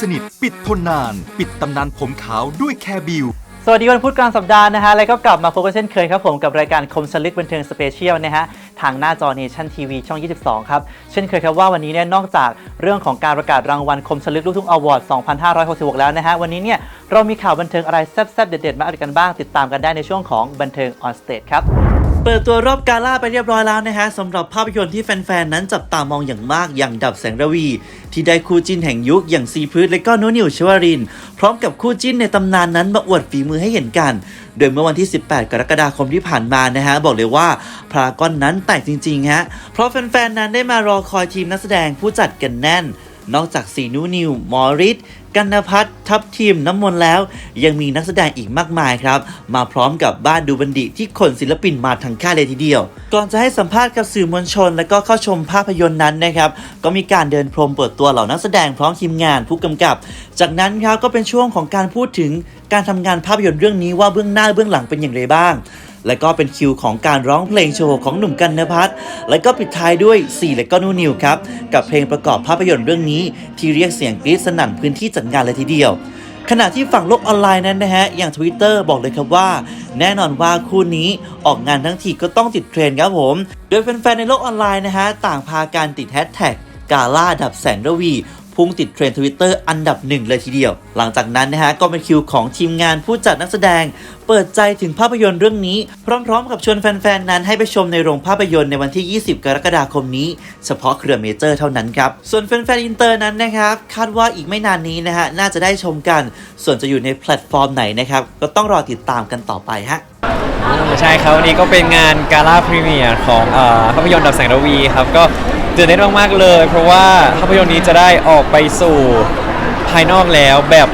สนิท ปิดทนนาน ปิดตำนานผมขาวด้วยแคร์บิว สวัสดีวันพุธกลางสัปดาห์นะฮะ แล้วก็กลับมาพบกันเช่นเคยครับผมกับรายการคมสลิดบันเทิงสเปเชียลนะฮะ ทางหน้าจอเนชั่นทีวีช่อง 22 ครับ เช่นเคยครับว่าวันนี้เนี่ยนอกจากเรื่องของการประกาศรางวัลคมสลิดลูกทุ่งอวอร์ด 2566 แล้วนะฮะ วันนี้เนี่ยเรามีข่าวบันเทิงอะไรแซ่บๆเด็ดๆมาอัปเดตกันบ้างติดตามกันได้ในช่วงของบันเทิงออนสเตจครับ เปิดตัวรอบกาล่าไปเรียบร้อยแล้วนะฮะสำหรับภาพยนตร์ที่แฟนๆ นั้นจับตามองอย่างมากอย่างดับแสงระวี ที่ได้คู่จิ้นแห่งยุคอย่างซีพืชและก็นุนิวชวริน พร้อมกับคู่จิ้นในตำนานนั้นมาอวดฝีมือให้เห็นกัน โดยเมื่อวันที่ 18 กรกฎาคมที่ผ่านมานะฮะ บอกเลยว่าพารากอนนั้นแตกจริงๆฮะเพราะแฟนๆ นั้นได้มารอคอยทีมนักแสดงผู้จัดกันแน่น นอกจากสีนูนิวมอริสกันนพัฒน์ทัพทีมน้ำมนต์แล้ว ยังมีนักแสดงอีกมากมายครับ มาพร้อมกับบ้านดูบันดิที่ขนศิลปินมาทั้งค่ายเลยทีเดียว ก่อนจะให้สัมภาษณ์กับสื่อมวลชน และก็เข้าชมภาพยนตร์นั้นนะครับก็มีการเดินพรมเปิดตัวเหล่านักแสดงพร้อมทีมงานผู้กำกับ จากนั้นครับก็เป็นช่วงของการพูดถึงการทำงานภาพยนตร์เรื่องนี้ว่าเบื้องหน้าเบื้องหลังเป็นอย่างไรบ้าง และก็เป็นคิวของการร้องเพลงโชว์ของหนุ่มกันนพัฒน์และก็ปิดท้ายด้วยสี่และก็นูนิวครับ กับเพลงประกอบภาพยนตร์เรื่องนี้ ที่เรียกเสียงกรี๊ดสนั่นพื้นที่จัดงานเลยทีเดียวขณะที่ฝั่งโลกออนไลน์นั้นนะฮะ อย่าง Twitter บอกเลยครับว่า แน่นอนว่าคู่นี้ออกงานทั้งทีก็ต้องติดเทรนครับผม โดยแฟนๆในโลกออนไลน์นะฮะ ต่างพาการติดแฮชแท็กกาล่าดับแสงระวี พุ่งติดเทรนด์ทวิตเตอร์อันดับหนึ่งเลยทีเดียว หลังจากนั้นนะฮะก็เป็นคิวของทีมงานผู้จัดนักแสดง เปิดใจถึงภาพยนตร์เรื่องนี้ พร้อมๆ กับชวนแฟนๆ นั้นให้ไปชมในโรงภาพยนตร์ในวันที่ 20 กรกฎาคมนี้ เฉพาะเครือเมเจอร์เท่านั้นครับ ส่วนแฟนๆ อินเตอร์นั้นนะครับคาดว่าอีกไม่นานนี้นะฮะน่าจะได้ชมกัน ส่วนจะอยู่ในแพลตฟอร์มไหนนะครับก็ต้องรอติดตามกันต่อไปฮะใช่ครับวันนี้ก็เป็นงานกาล่าพรีเมียร์ของภาพยนตร์ดับแสงระวีครับก็ ตื่นเต้นมากๆเลย เพราะว่าภาพยนตร์นี้จะได้ออกไปสู่ภายนอกแล้วแบบ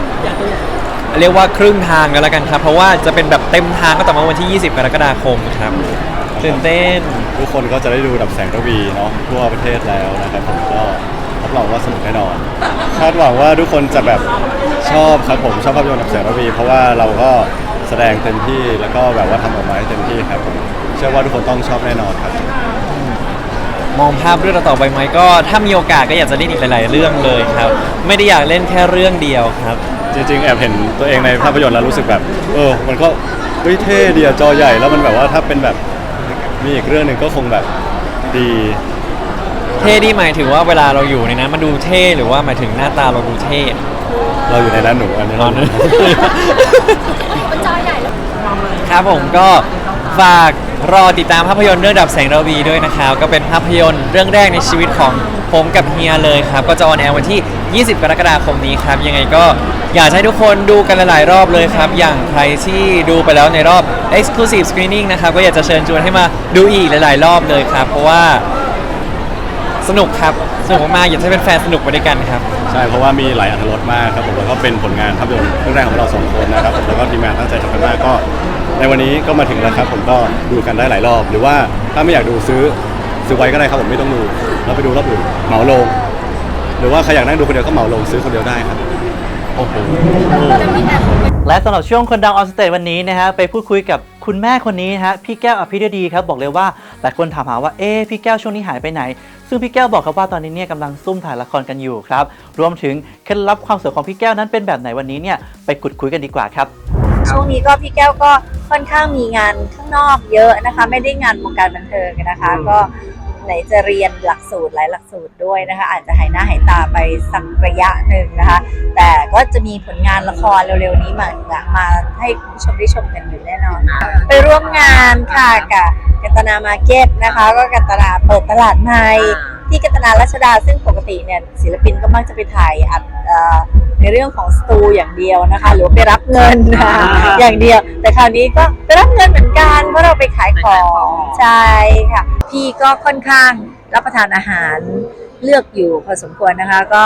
เรียกว่าครึ่งทางกันแล้วกันครับ เพราะว่าจะเป็นแบบเต็มทางก็ต่อมาวันที่ 20 กรกฎาคมครับตื่นเต้น ทุกคนก็จะได้ดูดับแสงระวีเนาะทั่วประเทศแล้วนะครับผมก็รับรองว่าสนุกแน่นอนคาดหวังว่าทุกคนจะแบบชอบครับผมชอบภาพยนตร์ดับแสงระวี เพราะว่าเราก็แสดงเต็มที่แล้วก็แบบว่าทำออกมาให้เต็มที่ครับผมเชื่อว่าทุกคนต้องชอบแน่นอนครับ มองภาพเรื่องต่อๆไปไหมก็ถ้ามีโอกาสก็อยากจะเล่นอีกหลาย ๆ เรื่องเลยครับ ไม่ได้อยากเล่นแค่เรื่องเดียวครับ จริงๆ แอบเห็นตัวเองในภาพยนตร์แล้วรู้สึกแบบ เออ มันก็เฮ้ยเท่ดีอะจอใหญ่แล้วมันแบบว่าถ้าเป็นแบบมีอีกเรื่องหนึ่งก็คงแบบดีเท่ดีหมายถึงว่าเวลาเราอยู่ในนั้นมันดูเท่หรือว่าหมายถึงหน้าตาเราดูเท่เราอยู่ในนั้นหนูอันนี้ตอนนั้น มันจอใหญ่แล้วครับผมก็ ฝากรอติดตามภาพยนตร์เรื่องดับแสงระวีด้วยนะครับ ก็เป็นภาพยนตร์เรื่องแรกในชีวิตของผมกับเฮียเลยครับ ก็จะออนแอร์วันที่ 20 กรกฎาคมนี้ครับ ยังไงก็อยากให้ทุกคนดูกันหลายๆรอบเลยครับ อย่างใครที่ดูไปแล้วในรอบ Exclusive Screening นะครับ ก็อยากจะเชิญชวนให้มาดูอีกหลาย ๆ รอบเลยครับ เพราะว่าสนุกครับ สนุกมากๆอยากให้เป็นแฟนสนุกไปด้วยกันครับ ใช่เพราะว่ามีหลายอรรถรสมากครับผมแล้วก็เป็นผลงานภาพยนตร์เรื่องแรกของเราสองคนนะครับผมแล้วก็ทีมงานตั้งใจทำกันมากก็ ในวันนี้ก็มาถึงแล้วครับผมก็ดูกันได้หลายรอบ หรือว่าถ้าไม่อยากดูซื้อซื้อไว้ก็ได้ครับผมไม่ต้องดูแล้วไปดูรอบอื่นเหมาลง หรือว่าใครอยากนั่งดูคนเดียวก็เหมาลงซื้อคนเดียวได้ครับโอ้โหและสำหรับช่วงคนดังออนสเตจวันนี้นะฮะไปพูดคุยกับคุณแม่คนนี้นะฮะพี่แก้วอภิรดีครับบอกเลยว่าหลายคนถามหาว่าเอ๊ะพี่แก้วช่วงนี้หายไปไหน ซึ่งพี่แก้วบอกครับว่าตอนนี้เนี่ยกำลังซุ่มถ่ายละครกันอยู่ครับรวมถึงเคล็ดลับความสวยของพี่แก้วนั้นเป็นแบบไหนวันนี้เนี่ยไปกุดคุยกันดีกว่าครับ ช่วงนี้ก็พี่แก้วก็ค่อนข้างมีงานข้างนอกเยอะนะคะ ไม่ได้งานวงการบันเทิงนะคะ ก็ไหนจะเรียนหลักสูตรหลายหลักสูตรด้วยนะคะ อาจจะหายหน้าหายตาไปสักระยะหนึ่งนะคะ แต่ก็จะมีผลงานละครเร็วๆนี้มามาให้คุณผู้ชมได้ชมกันอยู่แน่นอนไปร่วมงานค่ะกับกันตนามาร์เก็ตนะคะ ก็กันตนาเปิดตลาดใหม่ที่กันตนารัชดาซึ่งปกติเนี่ยศิลปินก็มักจะไปถ่ายอัดเอ่อ ในเรื่องของสตูอย่างเดียวนะคะ หรือว่าไปรับเงินนะคะอย่างเดียว แต่คราวนี้ก็ไปรับเงินเหมือนกันเพราะเราไปขายของใช่ค่ะ พี่ก็ค่อนข้างรับประทานอาหารเลือกอยู่พอสมควรนะคะ ก็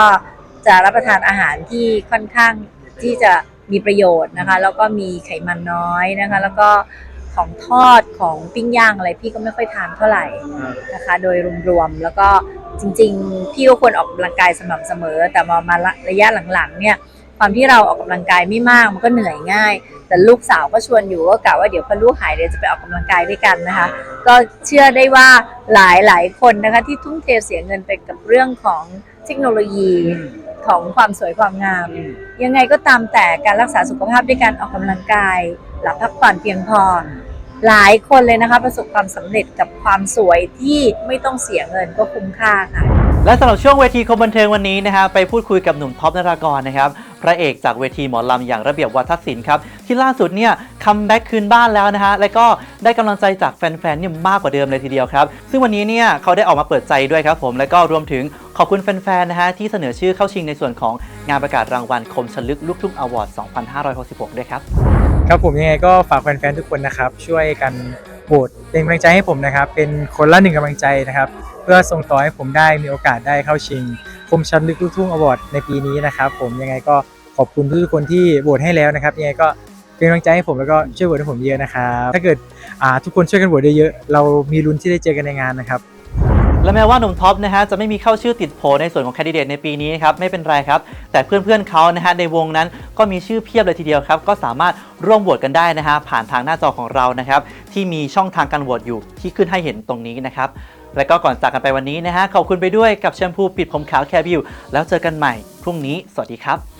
จะรับประทานอาหารที่ค่อนข้างที่จะมีประโยชน์นะคะ แล้วก็มีไขมันน้อยนะคะ แล้วก็ของทอดของปิ้งย่างอะไรพี่ก็ไม่ค่อยทานเท่าไหร่นะคะ โดยรวมๆแล้วก็ จริง ๆ พี่ก็ควรออกกำลังกายสม่ำเสมอ แต่มามาระยะหลังๆเนี่ยความที่เราออกกำลังกายไม่มากมันก็เหนื่อยง่าย แต่ลูกสาวก็ชวนอยู่ก็กะว่าเดี๋ยวพอลูกหายเดี๋ยวจะไปออกกำลังกายด้วยกันนะคะ ก็เชื่อได้ว่าหลายหลายๆคนนะคะที่ทุ่มเทเสียเงินไปกับเรื่องของเทคโนโลยีของความสวยความงาม ยังไงก็ตามแต่การรักษาสุขภาพด้วยการออกกำลังกาย หลับพักผ่อนเพียงพอ หลายคนเลยนะคะ ประสบความสำเร็จกับความสวยที่ไม่ต้องเสียเงินก็คุ้มค่าค่ะ และสำหรับช่วงเวทีคมบันเทิงวันนี้นะฮะไปพูดคุยกับหนุ่มท็อปนรากรนะครับพระเอกจากเวทีหมอลำอย่างระเบียบวัฒศิลป์ครับที่ล่าสุดเนี่ยคัมแบ็กคืนบ้านแล้วนะฮะและก็ได้กำลังใจจากแฟนๆเนี่ยมากกว่าเดิมเลยทีเดียวครับ ซึ่งวันนี้เนี่ยเขาได้ออกมาเปิดใจด้วยครับผมและก็รวมถึงขอบคุณแฟนๆนะฮะที่เสนอชื่อเข้าชิงในส่วนของงานประกาศรางวัลคมชลึกลูกทุ่งอวอร์ด 2566 ด้วยครับครับผมยังไงก็ฝากแฟนๆทุกคนนะครับช่วยกันโหวตเป็นกำลังใจให้ผมนะครับเป็นคนละหนึ่งกำลังใจนะครับ เพื่อส่งต่อให้ผมได้มีโอกาสได้เข้าชิง คมชันลึกลูกทุ่งอวอร์ดในปีนี้นะครับผมยังไงก็ขอบคุณทุกคนที่โหวตให้แล้วนะครับยังไงก็เป็นกำลังใจให้ผมแล้วก็ช่วยโหวตให้ผมเยอะนะครับถ้าเกิดทุกคนช่วยกันโหวตได้เยอะเรามีลุ้นที่ได้เจอกันในงานนะครับและแม้ว่าหนุ่มท็อปนะฮะจะไม่มีเข้าชื่อติดโผในส่วนของแคนดิเดตในปีนี้ครับไม่เป็นไรครับ แต่เพื่อนๆเขานะฮะในวงนั้นก็มีชื่อเพียบเลยทีเดียวครับ ก็สามารถร่วมโหวตกันได้นะฮะผ่านทางหน้าจอของเรานะครับที่มีช่องทางการโหวตอยู่ที่ขึ้นให้เห็นตรงนี้นะครับ และก็ก่อนจากกันไปวันนี้นะฮะขอบคุณไปด้วยกับแชมพูปิดผมขาวแคบิวแล้วเจอกันใหม่พรุ่งนี้สวัสดีครับ